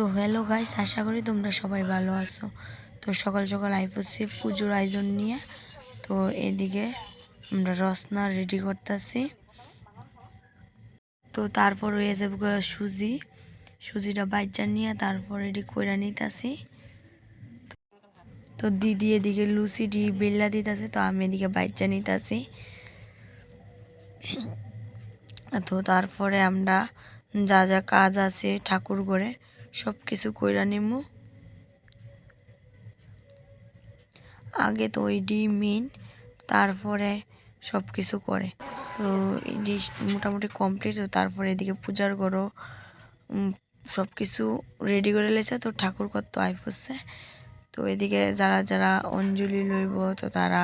তো hello guys আশা করি তোমরা সবাই ভালো আছো। তো সকাল সকাল আইপসি পুজোর আয়োজন নিয়ে, তো এদিকে আমরা রসনা রেডি করতেছি। তো তারপর হয়ে যাবে সুজি। সুজিটা বাইচার নিয়ে তারপর এটি কইরা নিতেছি। তো দিদি এদিকে লুচিটি বেল্লা দিতেছে, তো আমি এদিকে বাইচা নিতেছি। তো তারপরে আমরা যা যা কাজ আছে ঠাকুর ঘরে সব কিছু কইরা নিমু। আগে তো ওই ডিম তারপরে সব কিছু করে। তো এটি মোটামুটি কমপ্লিট তারপরে এদিকে পূজার ঘরও সব কিছু রেডি করে লেছে। তো ঠাকুর কত আই পড়ছে তো এদিকে যারা যারা অঞ্জলি লইব, তো তারা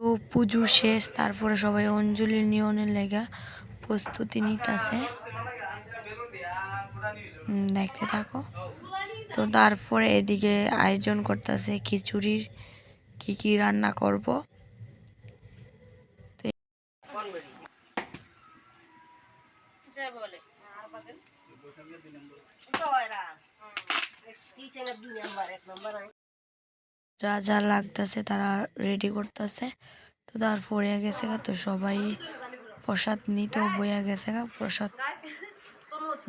তো পুজো শেষ তারপরে সবাই অঞ্জলি নিয়নের লেগা প্রস্তুতি নিতেছে। দেখতে থাকো। তো তারপরে এদিকে আয়োজন করতেছে খিচুড়ির কি কি রান্না করব। যা যা লাগতেছে তারা রেডি করতেছে। তো তারপরে গেছে গা তো সবাই প্রসাদ নিতে বইয়া গেছে গা, প্রসাদ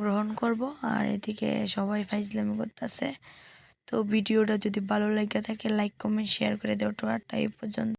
গ্রহণ করব। আর এদিকে সবাই ফাইজলামি করতেছে। তো ভিডিওটা যদি ভালো লাগে থাকে লাইক কমেন্ট শেয়ার করে দেওয়া এই পর্যন্ত।